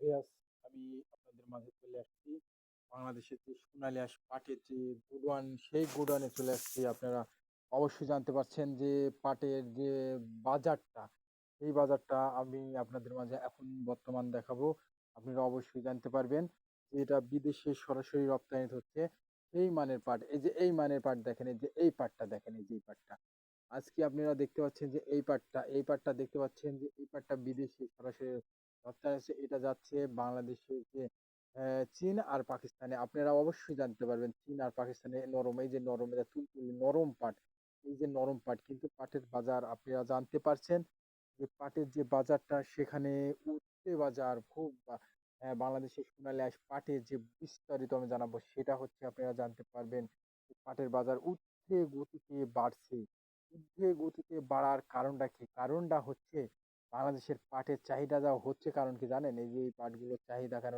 Viewers আমি আপনাদের মাঝে চলে আসছি। বাংলাদেশের যে সোনালী আঁশ পাটের যে গুডওয়ান সেই গুডওয়ানে চলে আসছি। আপনারা অবশ্যই জানতে পারছেন যে পাটের যে বাজারটা এই বাজারটা আমি আপনাদের মাঝে এখন বর্তমান দেখাবো। আপনারা অবশ্যই জানতে পারবেন যে এটা বিদেশে সরাসরি রপ্তানি হচ্ছে। এই মানের পাট, এই যে এই মানের পাট দেখেন, এই যে এই পাটটা দেখেন, এই যে এই পাটটা। আজকে আপনারা দেখতে পাচ্ছেন যে এই পাটটা এই পাটটা দেখতে পাচ্ছেন যে এই পাটটা বিদেশি সরাসরি হচ্ছে এটা যাচ্ছে বাংলাদেশের যে চীন আর পাকিস্তানে। আপনারা অবশ্যই জানতে পারবেন চীন আর পাকিস্তানে নরম এই যে নরম এটা তুলতুলে নরম পাট এই যে নরম পাট কিন্তু পাটের বাজার আপনারা জানতে পারছেন যে পাটের যে বাজারটা সেখানে উঠতে বাজার খুব বা- আহ, বাংলাদেশের সোনালী আঁশ পাটের যে বিস্তারিত আমি জানাব সেটা হচ্ছে আপনারা জানতে পারবেন পাটের বাজার উঠতে গতিতে বাড়ছে। ঊর্ধ্বে গতিতে বাড়ার কারণটা কি? কারণটা হচ্ছে বাংলাদেশের পাটের চাহিদা যা হচ্ছে কারণ কি জানেন? এই যে এই পাটগুলোর চাহিদা কেন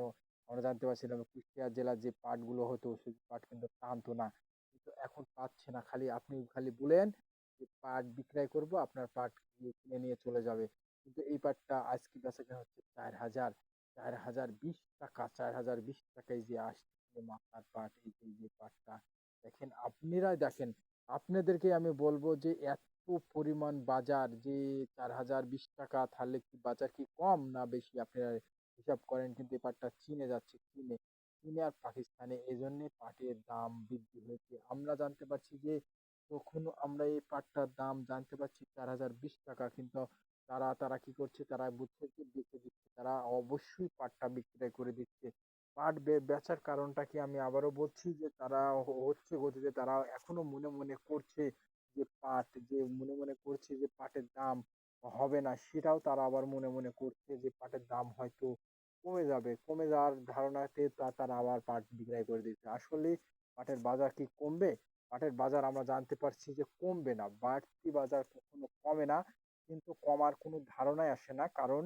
আমরা জানতে পারছিলাম, কুষ্টিয়া জেলার যে পাটগুলো হতো সেই পাট কিন্তু টানতো না। কিন্তু এখন পাচ্ছে না। খালি আপনি খালি বলেন যে পাট বিক্রয় করব, আপনার পাট কিনে নিয়ে চলে যাবে। কিন্তু এই পাটটা আজকে বেচা কেনা হচ্ছে চার হাজার চার হাজার বিশ টাকা, চার হাজার বিশ টাকায় যে আসছে মাথার পাট এই যে পাটটা। দেখেন, আপনারাই দেখেন আপনাদেরকে আমি বলব যে, এত পরিমাণ বাজার যে, চার হাজার বিশ টাকা, তাহলে কি বাজার কি কম না বেশি? আপনারা হিসাব করেন কিন্তু পাটটা চীনে যাচ্ছে, চীনে। চীনে আর পাকিস্তানে এই জন্যে পাটের দাম বৃদ্ধি হয়েছে। আমরা জানতে পারছি যে তখন আমরা এই পাটটার দাম জানতে পারছি চার হাজার বিশ টাকা, কিন্তু তারা তারা কি করছে? তারা বুঝছে যে দিচ্ছে। তারা অবশ্যই পাটটা বিক্রয় করে দিচ্ছে। পাট বেচার কারণটা কি আমি আবারও বলছি যে তারা হচ্ছে গতিতে তারা এখনও মনে মনে করছে যে পাট যে মনে মনে করছে যে পাটের দাম হবে না, সেটাও তারা আবার মনে মনে করছে যে পাটের দাম হয়তো কমে যাবে। কমে যাওয়ার ধারণাতে তা- তারা আবার পাট বিক্রয় করে দিচ্ছে আসলে পাটের বাজার কি কমবে? পাটের বাজার আমরা জানতে পারছি যে কমবে না। বাড়তি বাজার কখনো কমে না, কিন্তু কমার কোনো ধারণাই আসে না, কারণ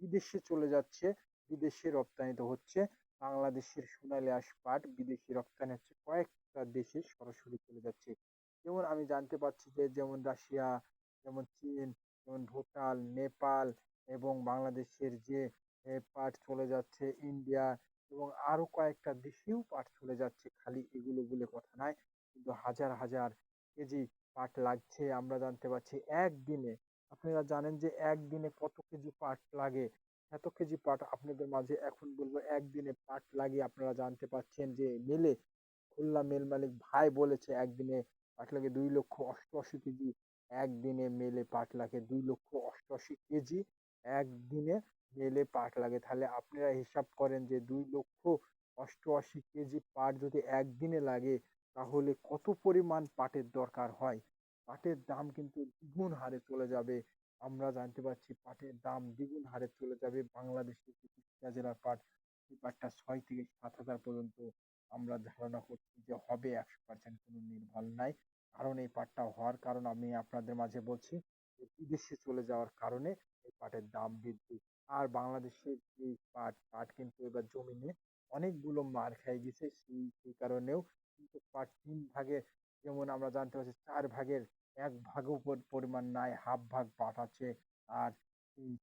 বিদেশে চলে যাচ্ছে, বিদেশে রপ্তানিত হচ্ছে। বাংলাদেশের সোনালী আঁশ পাট বিদেশি রপ্তানি হচ্ছে কয়েকটা দেশে সরাসরি চলে যাচ্ছে। যেমন আমি জানতে পারছি যে যেমন রাশিয়া, যেমন চীন, যেমন ভুটান, নেপাল এবং বাংলাদেশের যে পাট চলে যাচ্ছে ইন্ডিয়া এবং আরও কয়েকটা দেশেও পাট চলে যাচ্ছে। খালি এগুলো বলে কথা নয় কিন্তু হাজার হাজার কেজি পাট লাগছে। আমরা জানতে পারছি একদিনে, আপনারা জানেন যে একদিনে কত কেজি পাট লাগে? এত কেজি পাট আপনাদের মাঝে এখন বলব, একদিনে পাট লাগিয়ে আপনারা জানতে পারছেন যে মেলে, খুলনা মেল মালিক ভাই বলেছে, একদিনে পাট লাগে দুই লক্ষ অষ্টআশি কেজি, একদিনে মেলে পাট লাগে দুই লক্ষ অষ্টআশি কেজি, একদিনে মেলে পাট লাগে। তাহলে আপনারা হিসাব করেন যে দুই লক্ষ অষ্টআশি কেজি পাট যদি একদিনে লাগে, তাহলে কত পরিমাণ পাটের দরকার হয়? পাটের দাম কিন্তু দ্বিগুণ হারে চলে যাবে। আমরা জানতে পারছি পাটের দাম দ্বিগুণ হারে চলে যাবে কুষ্টিয়া জেলার পাট। এই পাটটা ছয় থেকে সাত হাজার পর্যন্ত আমরা ধারণা করছি যে হবে একশো পার্সেন্ট কোনো নির্ভর নাই। কারণ এই পাটটা হওয়ার কারণ আমি আপনাদের মাঝে বলছি বিদেশে চলে যাওয়ার কারণে এই পাটের দাম বৃদ্ধি। আর বাংলাদেশের যে পাট পাট কিন্তু এবার জমিনে অনেকগুলো মার খেয়ে গেছে, সেই সেই কারণেও কিন্তু পাট তিন ভাগে, যেমন আমরা জানতে পারছি চার ভাগের এক ভাগও পর- পরিমাণ নাই হাফ ভাগ পাট আছে আর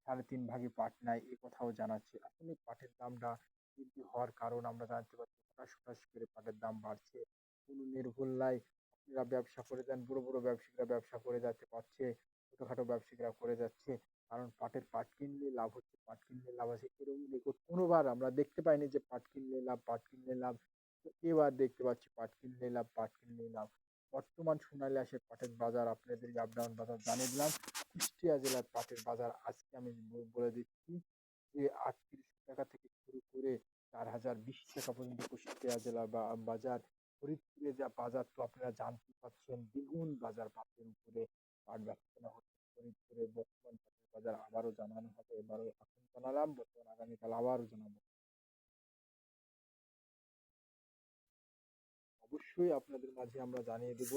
সাড়ে তিন ভাগই পাট নাই এ কথাও জানাচ্ছে। আসলে পাটের দামটা বৃদ্ধি হওয়ার কারণ আমরা জানতে পারছি হঠাৎ হঠাৎ করে পাটের দাম বাড়ছে। কোনো নির্ভুল নাই আপনারা ব্যবসা করে যান, বড় বড় ব্যবসায়ীরা ব্যবসা করে যাচ্ছে, পাচ্ছে, ছোটখাটো ব্যবসায়ীরা করে যাচ্ছে। কারণ পাটের পাট কিনলে লাভ হচ্ছে, পাট কিনলে লাভ আছে এরকম দেখো কোনোবার আমরা দেখতে পাইনি যে পাট কিনলে লাভ, পাট কিনলে লাভ। এবার দেখতে পাচ্ছি পাট কিনলে লাভ, পাট কিনলে লাভ। বর্তমান সোনালী আঁশের পাটের বাজার, আপনাদের আপ ডাউন বাজার জানিয়ে দিলাম। কুষ্টিয়া জেলার পাটের বাজার আজকে আমি বলে দিচ্ছি যে আটত্রিশ টাকা থেকে শুরু করে চার হাজার বিশ টাকা পর্যন্ত কুষ্টিয়া জেলার বা- বাজার, ফরিদপুরে যা বাজার, তো আপনারা জানতে পারছেন দ্বিগুণ বাজার পাটের উপরে পাট বেচা হচ্ছে। ফরিদপুরে বর্তমান বাজার আবারও জানানো হবে, এবারও এখন জানালাম, বর্তমান আগামীকাল আবারও জানাব। অবশ্যই আপনাদের মাঝে আমরা জানিয়ে দেব।